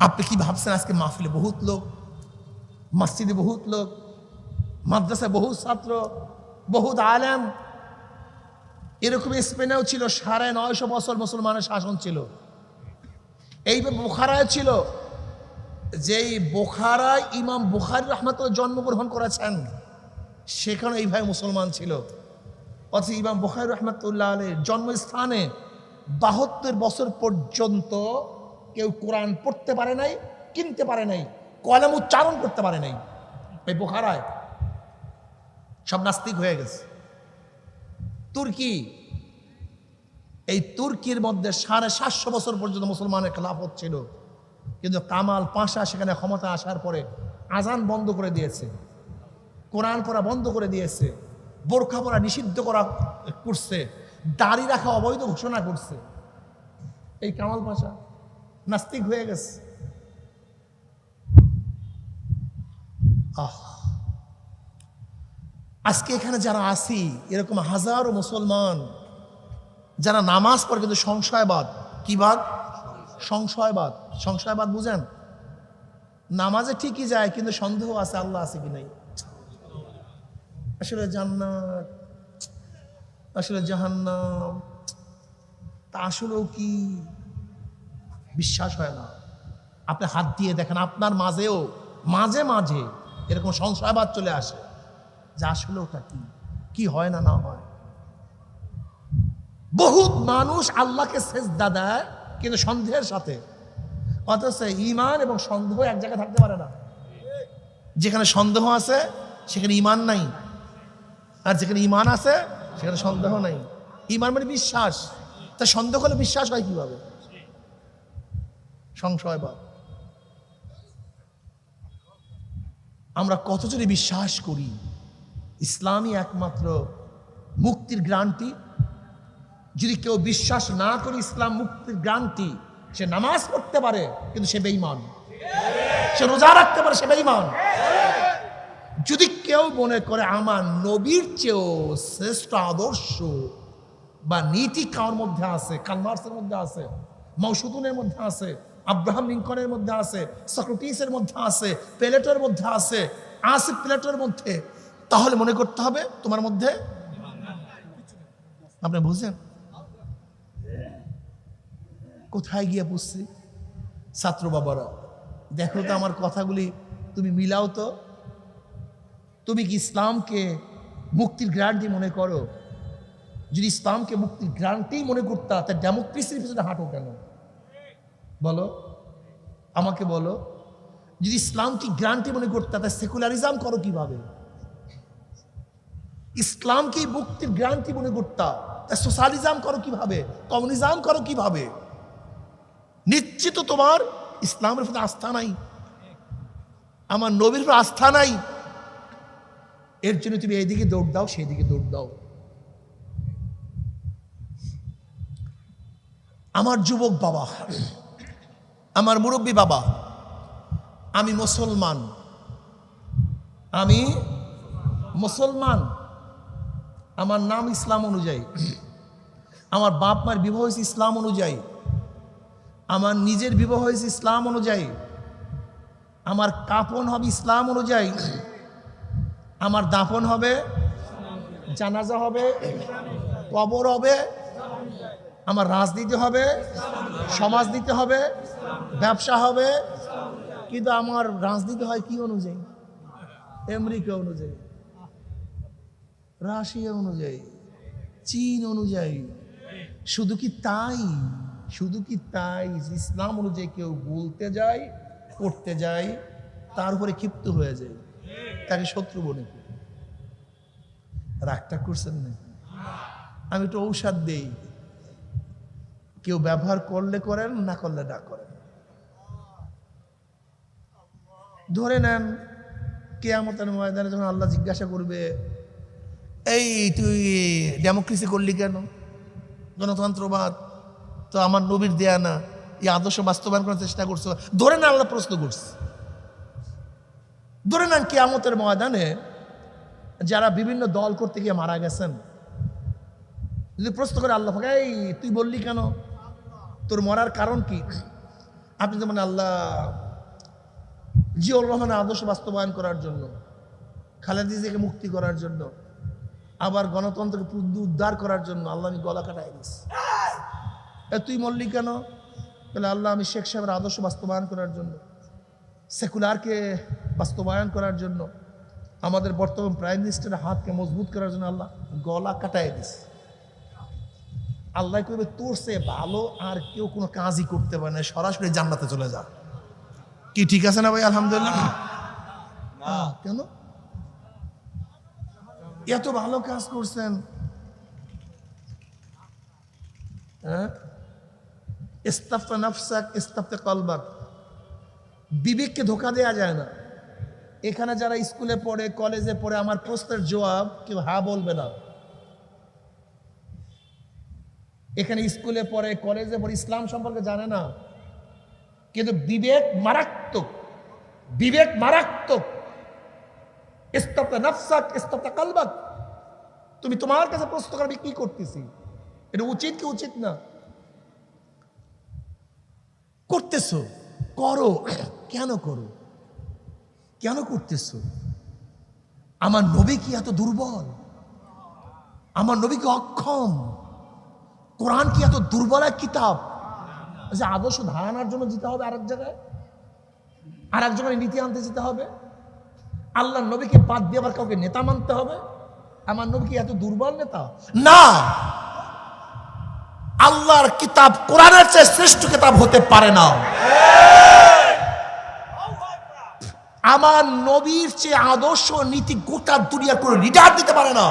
আপনি কি ভাবছেন আজকে মাহফিলে বহুত লোক মসজিদে বহুত লোক মাদ্রাসায় বহু ছাত্র বহুত আলেম এরকম স্পেনেও ছিল সাড়ে নয়শো বছর মুসলমানের শাসন ছিল এইভাবে বোখারায় ছিল যেই বোখারায় ইমাম বুখারি রহমতুল্লাহ জন্মগ্রহণ করেছেন সেখানে এইভাবে মুসলমান ছিল অথচ ইমাম বুখারি রহমতুল্লাহ আলের জন্মস্থানে বাহাত্তর বছর পর্যন্ত কেউ কোরআন পড়তে পারে নাই, কিনতে পারে নাই, কলম উচ্চারণ করতে পারে নাই। এই বোখারায় সব নাস্তিক হয়ে গেছে। তুর্কি, এই তুর্কির মধ্যে সাড়ে সাতশো বছর পর্যন্ত মুসলমানের খেলাফত ছিল। কিন্তু কামাল পাশা সেখানে ক্ষমতা আসার পরে আজান বন্ধ করে দিয়েছে। কোরআন পড়া বন্ধ করে দিয়েছে। বোরখা পড়া নিষিদ্ধ করা করছে। দাড়ি রাখা অবৈধ ঘোষণা করছে। এই কামাল পাশা নাস্তিক হয়ে গেছে। আহ। আজকে এখানে যারা আসি, এরকম হাজারো মুসলমান, যারা নামাজ পড়ে কিন্তু সংশয়বাদ। কি বাদ? সংশয়বাদ। সংশয়বাদ বুঝেন? নামাজে ঠিকই যায়, কিন্তু সন্দেহ আছে আল্লাহ আছে কি নাই। আসলে জান্নাত, আসলে জাহান্নাম, তা আসলেও কি? বিশ্বাস হয় না। আপনি হাত দিয়ে দেখেন, আপনার মাঝেও, মাঝে মাঝে এরকম সংশয়বাদ চলে আসে যে আসলে ওটা কি? কি হয় না না হয়? বহুত মানুষ আল্লাহকে সেজদা দেয় কিন্তু সন্দেহের সাথে। অথচ ইমান এবং সন্দেহ এক জায়গায় থাকতে পারে না। যেখানে সন্দেহ আছে, সেখানে ইমান নাই। আর যেখানে ইমান আছে, সেখানে সন্দেহ নাই। ইমান মানে বিশ্বাস। তা সন্দেহ হলে বিশ্বাস হয় কীভাবে? সংশয়বাদ। আমরা কতজনে বিশ্বাস করি, ইসলামই একমাত্র মুক্তির গ্রান্টি যদি কেউ বিশ্বাস না করে ইসলাম মুক্তির গ্রান্টি সে নামাজ পড়তে পারে, কিন্তু সে বেঈমান। সে রোজা রাখতে পারে, সে বেঈমান। যদি কেউ মনে করে আমার নবীর চেয়েও শ্রেষ্ঠ আদর্শ বা নীতি কার মধ্যে আছে কালমার্সের মধ্যে আছে মৌসুদুনের মধ্যে আছে আব্রাহাম লিঙ্কনের মধ্যে আছে, সক্রেটিসের মধ্যে আছে, প্লেটোর মধ্যে আছে আছে প্লেটোর মধ্যে। তাহলে মনে করতে হবে তোমার মধ্যে? আপনি বুঝলেন? কোথায় গিয়ে বুঝছি? ছাত্র বাবারা, দেখো তো আমার কথাগুলি, তুমি মিলাও তো। তুমি কি ইসলামকে মুক্তির গ্রান্টি মনে করো? যদি ইসলামকে মুক্তির গ্রান্টি মনে করতা, তা ডেমোক্রেসির পিছনে হাঁটো কেন? বলো। আমাকে বলো। যদি ইসলামকে গ্রান্টি মনে করতা তা সেকুলারিজম করো কীভাবে? ইসলামকে মুক্তির গ্রান্টি মনে করতা তা সোশ্যালিজম করো কীভাবে? কমিউনিজম করো কীভাবে? নিশ্চিত তোমার ইসলামের প্রতি আস্থা নাই। আমার নবীর উপর আস্থা নাই। এর জন্য তুমি এইদিকে দৌড় দাও সেই দিকে দৌড় দাও। আমার যুবক বাবা আমার মুরব্বী বাবা, আমি মুসলমান। আমি মুসলমান। আমার নাম ইসলাম অনুযায়ী। আমার বাপ মার বিবাহ হয়েছে ইসলাম অনুযায়ী। আমার নিজের বিবাহ হয়েছে ইসলাম অনুযায়ী। আমার কাপন হবে ইসলাম অনুযায়ী। আমার দাফন হবে, জানাজা হবে, কবর হবে। আমার রাজনীতি হবে, সমাজ দিতে হবে, ব্যবসা হবে। কিন্তু আমার রাজনীতি হয় কি অনুযায়ী? আমেরিকা অনুযায়ী, রাশিয়া অনুযায়ী, চীন অনুযায়ী। শুধু কি তাই? শুধু কি তাই? ইসলাম অনুযায়ী কেউ বলতে যায়, করতে যায়, তার উপরে ক্ষিপ্ত হয়ে যায়। তাকে শত্রু বলে রাগটা করছেন না আমি একটু ঔষধ দেই। কেউ ব্যবহার করলে করেন, না করলে না করেন। ধরে নেন, কেয়ামতের ময়দানে যখন আল্লাহ জিজ্ঞাসা করবে, এই তুই ডেমোক্রেসি করলি কেন? গণতন্ত্রবাদ তো আমার নবীর দেয়া না, এই আদর্শ বাস্তবায়ন করার চেষ্টা করছ। ধরে না আল্লাহ প্রশ্ন করছে। ধরে নেন কেয়ামতের ময়দানে যারা বিভিন্ন দল করতে গিয়ে মারা গেছেন, যদি প্রশ্ন করে আল্লাহ এই তুই বললি কেন? তোর মরার কারণ কি? আপনি যেমন আল্লাহ জিয়াউর রহমানের আদর্শ বাস্তবায়ন করার জন্য, খালেদা জিয়াকে মুক্তি করার জন্য, আবার গণতন্ত্রকে উদ্ধার করার জন্য আল্লাহ আমি গলা কাটাই দিস তুই মল্লি কেন? বলে আল্লাহ আমি শেখ সাহেবের আদর্শ বাস্তবায়ন করার জন্য, সেকুলারকে বাস্তবায়ন করার জন্য, আমাদের বর্তমান প্রাইম মিনিস্টারের হাতকে মজবুত করার জন্য আল্লাহ গলা কাটাই দিস আল্লাহ করবে তোর সে ভালো আর কেউ কোনো কাজই করতে পারে না। সরাসরি জান্নাতে চলে যা। কি ঠিক আছে না ভাই? আলহামদুলিল্লাহ। কেন? এত ভালো কাজ করছেন। হ্যাঁ? ইস্তাফতা নাফসাক ইস্তাফতে কলবাক। বিবেককে ধোকা দেয়া যায় না। এখানে যারা স্কুলে পড়ে কলেজে পড়ে আমার প্রশ্নের জবাব কেউ হা বলবে না। এখানে স্কুলে পড়ে, কলেজে পড়ে, ইসলাম সম্পর্কে জানে না। কিন্তু বিবেক মারাত্মক বিবেক মারাত্মক। ইস্তফতা নফসাক ইস্তফতা কালবাক তুমি তোমার কাছে প্রশ্ন করবে, কি করতেছি? এটা উচিত কি উচিত না? করতেছো? করো। কেন করো? কেন করতেছো? আমার নবী কি এত দুর্বল? আমার নবী কি অক্ষম? কোরআন কি এত দুর্বল এক কিতাব? যে আদর্শ ধারণার জন্য যেতে হবে আরেক জায়গায়? আর এক জায়গায় নীতি আনতে যেতে হবে? আল্লাহ নবীকে বাদ দিয়ে আবার কাউকে নেতা মানতে হবে? আমার নবী কি এত দুর্বল নেতা? না! আল্লাহর কিতাব কোরআনের চেয়ে শ্রেষ্ঠ কিতাব হতে পারে না। আমার নবীর চেয়ে আদর্শ নীতি গোটা দুনিয়ার কোনো লিডার দিতে পারে না।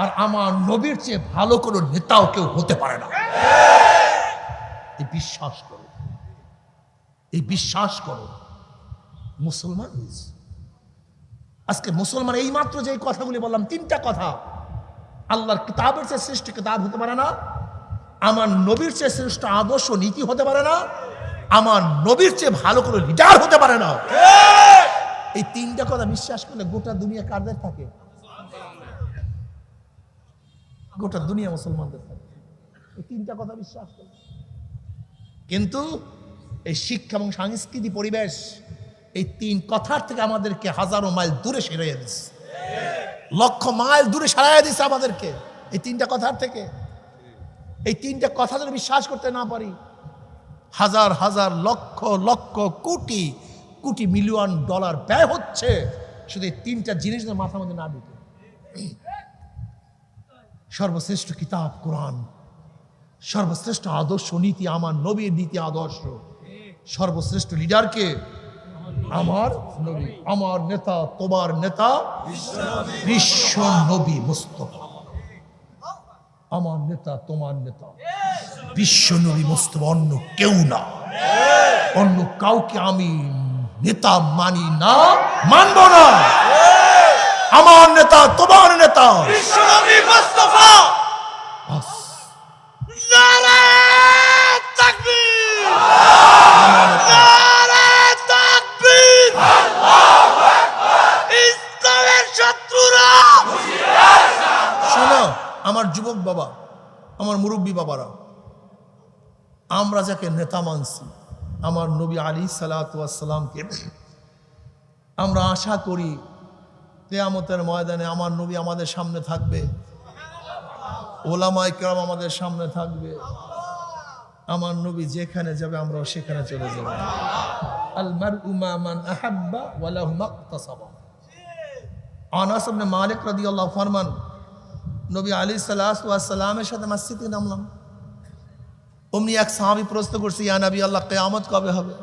আর আমার নবীর চেয়ে ভালো কোনো নেতাও কেউ হতে পারে না। এই বিশ্বাস করো। এই বিশ্বাস করো। মুসলমান আজকে মুসলমান এই মাত্র যে কথাগুলি বললাম, তিনটা কথা। আল্লাহর কিতাবের চেয়ে শ্রেষ্ঠ কিতাব হতে পারে না। আমার নবীর চেয়ে শ্রেষ্ঠ আদর্শ নীতি হতে পারে না। আমার নবীর চেয়ে ভালো কোনো লিডার হতে পারে না। এই তিনটা কথা বিশ্বাস করলে গোটা দুনিয়া কারদের থাকে? গোটা দুনিয়া মুসলমানদের থাকে। এই তিনটা কথা বিশ্বাস করলে কিন্তু এই শিক্ষা এবং সাংস্কৃতিক পরিবেশ এই তিন কথার থেকে আমাদেরকে হাজারো মাইল দূরে সরিয়ে দিচ্ছে লক্ষ মাইল দূরে সরাইয়া দিচ্ছে আমাদেরকে এই তিনটা কথার থেকে। এই তিনটা কথা যদি বিশ্বাস করতে না পারি, হাজার হাজার, লক্ষ লক্ষ, কোটি কোটি মিলিয়ন ডলার ব্যয় হচ্ছে শুধু এই তিনটা জিনিস মাথার মধ্যে না ঢুকে। সর্বশ্রেষ্ঠ কিতাব, কোরআন। সর্বশ্রেষ্ঠ আদর্শ নীতি আমার নবীর নীতি আদর্শ। সর্বশ্রেষ্ঠ লিডারকে আমার নবী। আমার নেতা, তোমার নেতা? বিশ্ব নবী মুস্তফা। আমার নেতা, তোমার নেতা। বিশ্ব নবী মুস্তফা, অন্য কেউ না। অন্য কাউকে আমি নেতা মানি না, মানব না। আমার নেতা, তোমার আমরা যাকে নেতা মানছি, আমার নবী আলী সালাতামকে আমরা আশা করি তেয়ামতের ময়দানে আমার নবী আমাদের সামনে থাকবে। ওলামাই কেরাম আমাদের সামনে থাকবে। আমার নবী যেখানে যাবে আমরাও সেখানে চলে যাব। আলমার আনাস মালিক ফরমান, নবী আলী সাল্লামের সাথে মসজিদে নামলাম। অমনি এক সাহাবি প্রশ্ন করছে, ইয়া নবী আল্লাহ, কেয়ামত কবে হবে?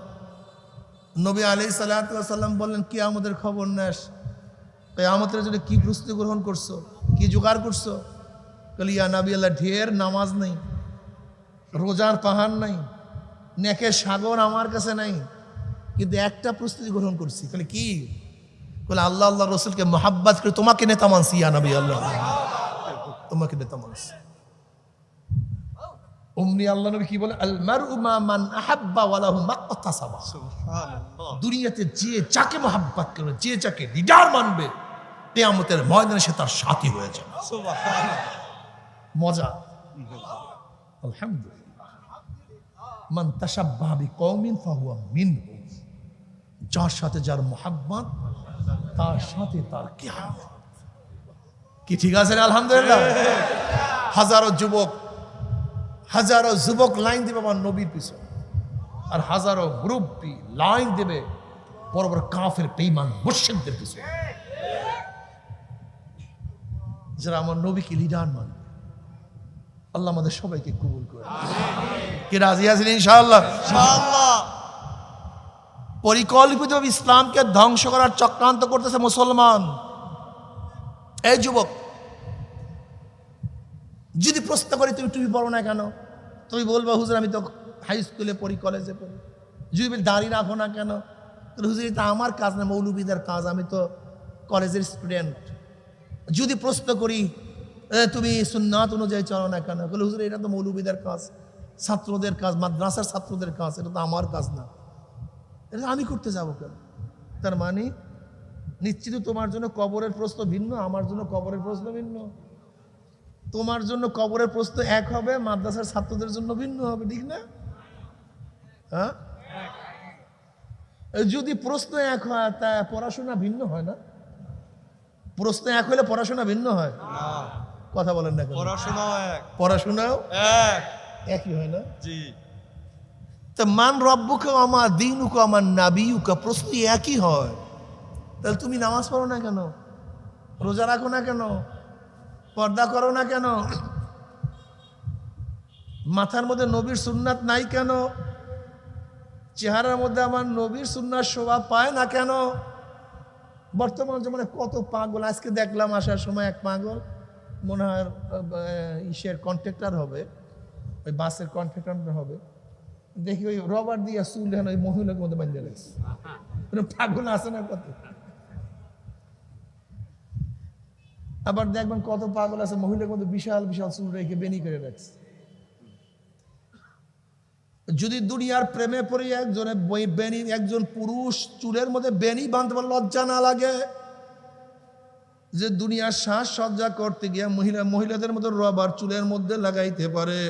নবী আলী সাল্লাম বললেন, কিয়ামতের খবর নেস কেয়ামতের জন্য কি প্রস্তুতি গ্রহণ করছ? কি জোগাড় করছ? বলি, ইয়া নবী আল্লাহ, ঢের নামাজ নেই, রোজার পাহাড় নাই, নেকের সাগর আমার কাছে নাই, কিন্তু একটা প্রস্তুতি গ্রহণ করছি। তাহলে কি? বলে, আল্লাহ আল্লাহ, রসুলকে মোহাব্বত করে তোমাকে নেতা মানছি, ইয়া নবী আল্লাহ। তোমাকে নেতা মানছি। অমনি আল্লাহ নবী কি বলে? আলমার উমা মান আহাব্বা ওয়ালাহু মাক্তাসাবা। দুনিয়াতে যে যাকে মোহাব্বত করবে যে যাকে লিডার মানবে কেয়ামতের ময়দানে সে তার সাথী হয়ে যাবে। মজা? আলহামদুলিল্লাহ। মান তাসাব্বাবি কৌমিন ফাহুয়া মিনহু। যার সাথে যার মোহাব্বত তার সাথে তার কিয়ামত। কি ঠিক আছে আলহামদুলিল্লাহ। হাজারো যুবক হাজারো যুবক লাইন দেবে আমার নবীর পিছনে। আর হাজারো গ্রুপি লাইন দেবে বড় বড় কাফের বেইমান মুর্শিদদের পিছনে। যারা আমার নবীকে লিডার মানে আল্লাহ আমাদের সবাইকে কবুল করে কি রাজি আছেন ইনশাআল্লাহ? ইনশাআল্লাহ। পরিকল্পিত ইসলামকে ধ্বংস করার চক্রান্ত করতেছে মুসলমান। এই যুবক যদি প্রশ্ন করি, তুমি টুপি পড়ো না কেন? তুমি বলব, হুজুর, আমি তো হাই স্কুলে পড়ি কলেজে পড়ি। যদি বলি দাঁড়িয়ে রাখো না কেন? তাহলে হুজুর, এটা আমার কাজ না, মৌলবীদের কাজ, আমি তো কলেজের স্টুডেন্ট যদি প্রশ্ন করি তুমি সুন্নাত অনুযায়ী চলো না কেন? বলে হুজুর, এটা তো মৌলবীদের কাজ, ছাত্রদের কাজ, মাদ্রাসার ছাত্রদের কাজ, এটা তো আমার কাজ না। এটা আমি করতে যাব কেন? তার মানে নিশ্চিত তোমার জন্য কবরের প্রশ্ন ভিন্ন, আমার জন্য কবরের প্রশ্ন ভিন্ন। তোমার জন্য কবরের প্রশ্ন এক হবে মাদ্রাসার ছাত্রদের জন্য ভিন্ন হবে ঠিক না? হ্যাঁ? যদি প্রশ্ন এক হয় তা পড়াশোনা ভিন্ন হয় না? প্রশ্ন এক হলে পড়াশোনা ভিন্ন হয়? কথা বলেন না? পড়াশোনা এক। পড়াশোনাও এক। একই হয় না? জি। তা মান রব্বুকে আমার দিনুকে আমার নাবিউকা প্রশ্ন একই হয়। তাহলে তুমি নামাজ পড়ো না কেন? রোজা রাখো না কেন? পর্দা করো না কেন? মাথার মধ্যে নবীর সুন্নাত নাই কেন? চেহারার মধ্যে আমার নবীর সুন্নাত শোভা পায় না কেন? বর্তমান জমানে কত পাগল, আজকে দেখলাম আসার সময় এক পাগল, মনে হয় ইসের কন্ট্রাক্টর হবে, ওই বাসের কন্ট্রাক্টর হবে। দেখি ওই রবার দিয়ে চুল ওই মহিলার মধ্যে রাখছে। মানে পাগল আছে না কত? আবার দেখবেন কত পাগল আছে, মহিলার মধ্যে বিশাল বিশাল চুল রেখে বেনি করে রাখছে। যদি দুনিয়ার প্রেমে পড়ে একজনে বেনি একজন পুরুষ চুলের মধ্যে বেনি বাঁধতে পারলে লজ্জা না লাগে। যে দুনিয়ার শ্বাস সজ্জা করতে গিয়ে মহিলা, মহিলাদের মতো রবার চুলের মধ্যে লাগাইতে পারে।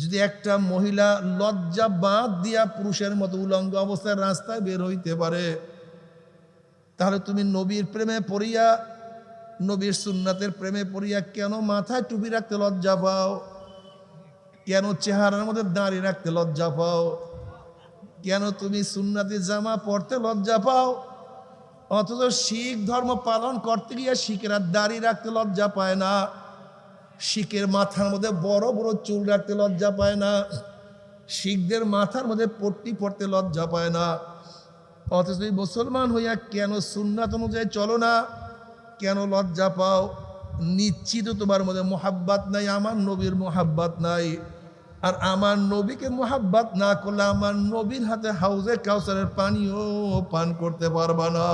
যদি একটা মহিলা লজ্জা বাদ দিয়া পুরুষের মতো উলঙ্গ অবস্থায় রাস্তায় বের হইতে পারে, তাহলে তুমি নবীর প্রেমে পড়িয়া নবীর সুন্নাতের প্রেমে পড়িয়া কেন মাথায় টুপি রাখতে লজ্জা পাও? কেন চেহারার মধ্যে দাঁড়িয়ে রাখতে লজ্জা পাও? কেন তুমি সুন্নাতি জামা পরতে লজ্জা পাও? অথচ শিখ ধর্ম পালন করতে গিয়ে শিখেরা দাঁড়িয়ে রাখতে লজ্জা পায় না। শিখের মাথার মধ্যে বড় বড় চুল রাখতে লজ্জা পায় না। শিখদের মাথার মধ্যে পট্টি পড়তে লজ্জা পায় না। অথচ মুসলমান হইয়া কেন সুন্নাত অনুযায়ী চলো না? কেন লজ্জা পাও? নিশ্চিত তোমার মধ্যে মোহাব্বাত নাই, আমার নবীর মোহাব্বাত নাই। আর আমার নবীকে মোহাব্বাত না করলে আমার নবীর হাতে হাউজে কাউসারের পানিও পান করতে পারবা না।